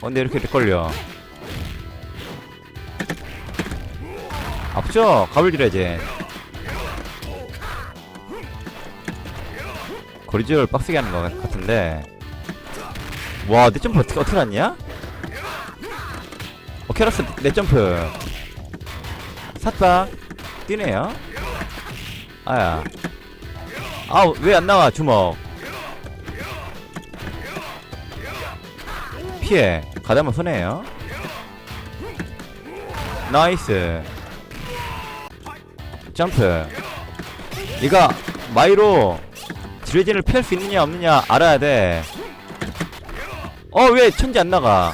어, 근데 이렇게 걸려. 아프죠? 가불 들어야지. 거리지를 빡세게 하는 것 같은데. 와, 내 점프 어떻게, 어떻게 났냐? 어, 캐러스 내 점프. 삿박. 뛰네요. 아야. 아, 왜 안 나와, 주먹. 피해. 가다면 손해요. 나이스. 점프. 얘가 마이로 드레진을 피할 수 있느냐 없느냐 알아야 돼. 어, 왜 천지 안 나가?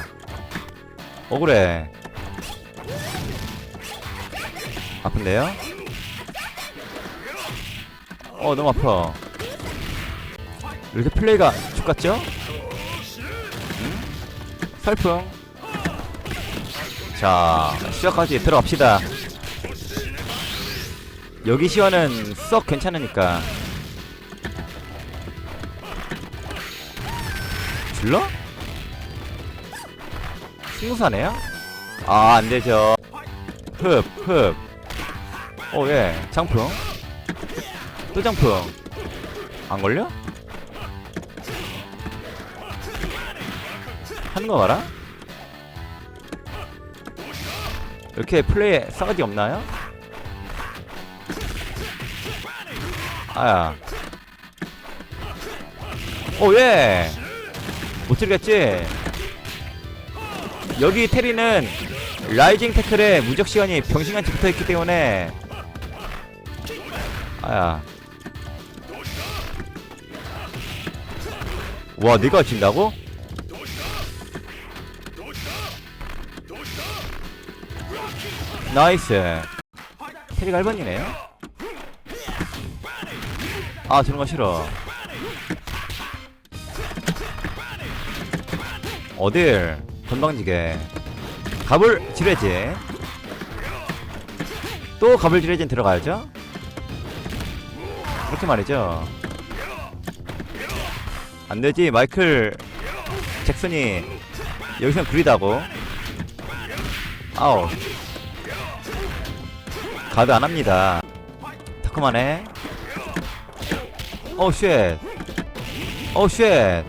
억울해. 아픈데요? 어, 너무 아파. 이렇게 플레이가 죽같죠? 음? 설풍. 자, 시작까지 들어갑시다. 여기 시원은 썩 괜찮으니까. 줄러? 승무사네요? 아, 안 되죠. 흡, 흡. 오, 예. 장풍. 또 장풍. 안 걸려? 하는 거 봐라. 이렇게 플레이에 싸가지 없나요? 아야. 오, 예! 못 들겠지? 여기 테리는 라이징 태클에 무적 시간이 병신같이 붙어 있기 때문에 아야. 와, 내가 진다고? 나이스. 테리가 1번이네요. 아, 저런 거 싫어. 어딜? 건방지게. 갑을 지뢰진 또 갑을 지뢰진 들어가야죠? 그렇게 말이죠. 안되지 마이클 잭슨이 여기선 구리다고. 아우 가드 안 합니다. 다크만해. 오우 쉣. 오우 쉣.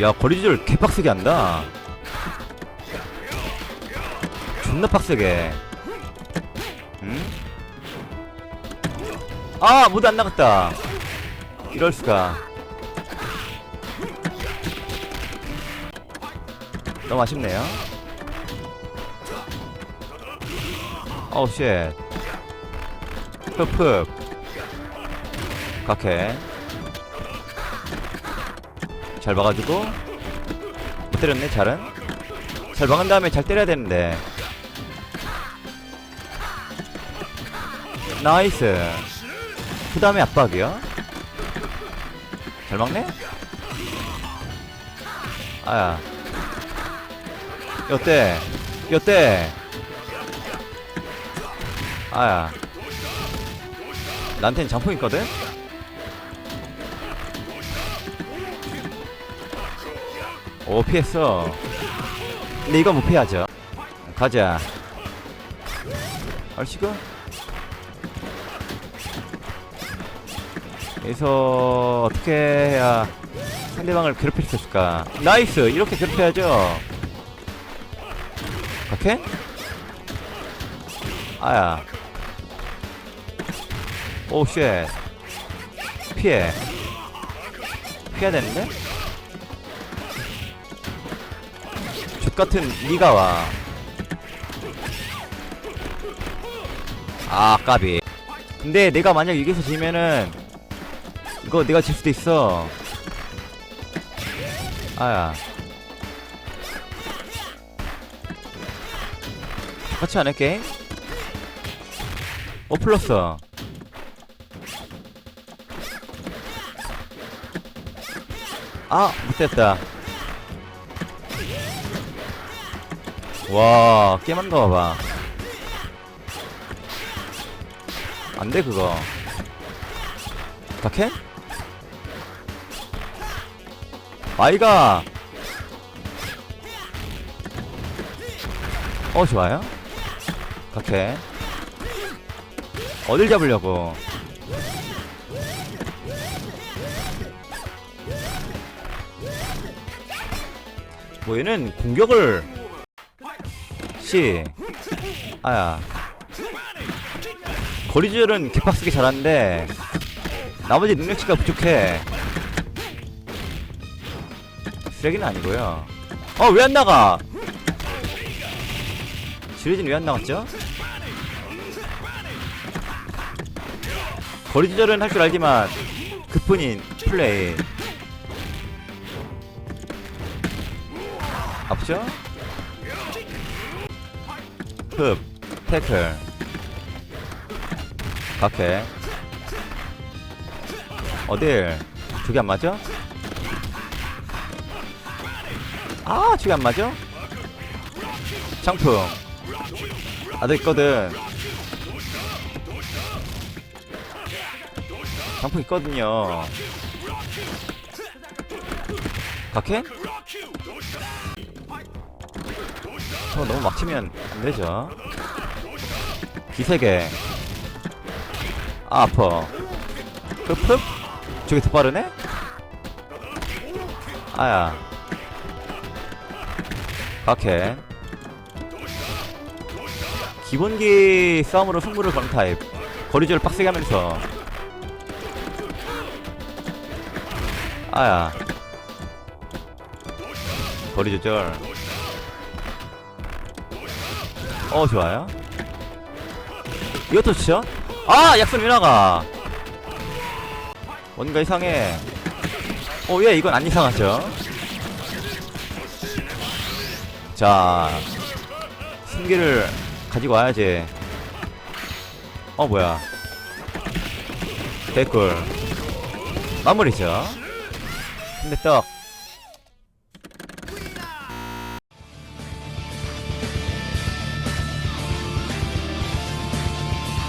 야 거리 조절 개빡세게 한다. 존나 빡세게. 응? 아 모두 안 나갔다. 이럴 수가. 너무 아쉽네요 어우 쉣 흡흡. 각해. 잘 봐가지고. 못 때렸네 잘은. 잘 막은 다음에 잘 때려야 되는데. 나이스. 그 다음에 압박이요. 잘 막네? 아야. 여때 여때 아야. 나한텐 장풍 있거든? 오 피했어. 근데 이거 못 피하죠. 가자. 얼씨구 여기서 어떻게 해야 상대방을 괴롭힐 수 있을까? 나이스! 이렇게 괴롭혀야죠. 오케이? 아야 오쉣 피해 피해야 되는데 같은 니가 와. 아, 까비. 근데 내가 만약 여기서 지면은 이거 내가 질 수도 있어. 아야. 같이 안 해, 게임? 어, 플러스. 아, 못됐다. 와거 봐봐. 안돼 그거. 다캔? 아이가! 어 좋아요? 오케이 어딜 잡으려고 뭐 얘는 공격을 씨 아야. 거리주절은 개빡쓰게 잘하는데 나머지 능력치가 부족해. 쓰레기는 아니고요. 어 왜 안 나가? 지뢰진 왜 안 나갔죠? 거리 조절은 할 줄 알지만 그뿐인 플레이 아프죠? 흡 태클 각해 어딜 저기 안 맞아? 아 저기 안 맞아? 장풍 나도 있거든 장풍 있거든요 각해? 저 너무 막히면 안 되죠. 기세계. 아 아파. 흡흡? 저게 더 빠르네? 아야. 각해. 기본기 싸움으로 승부를 거는 타입. 거리줄 빡세게 하면서. 아야. 거리 조절 어 좋아요. 이것도 치죠? 아 약선 왜 나가. 뭔가 이상해. 어예 이건 안 이상하죠? 자 승기를 가지고 와야지. 어 뭐야. 개꿀. 마무리죠. 근데 떡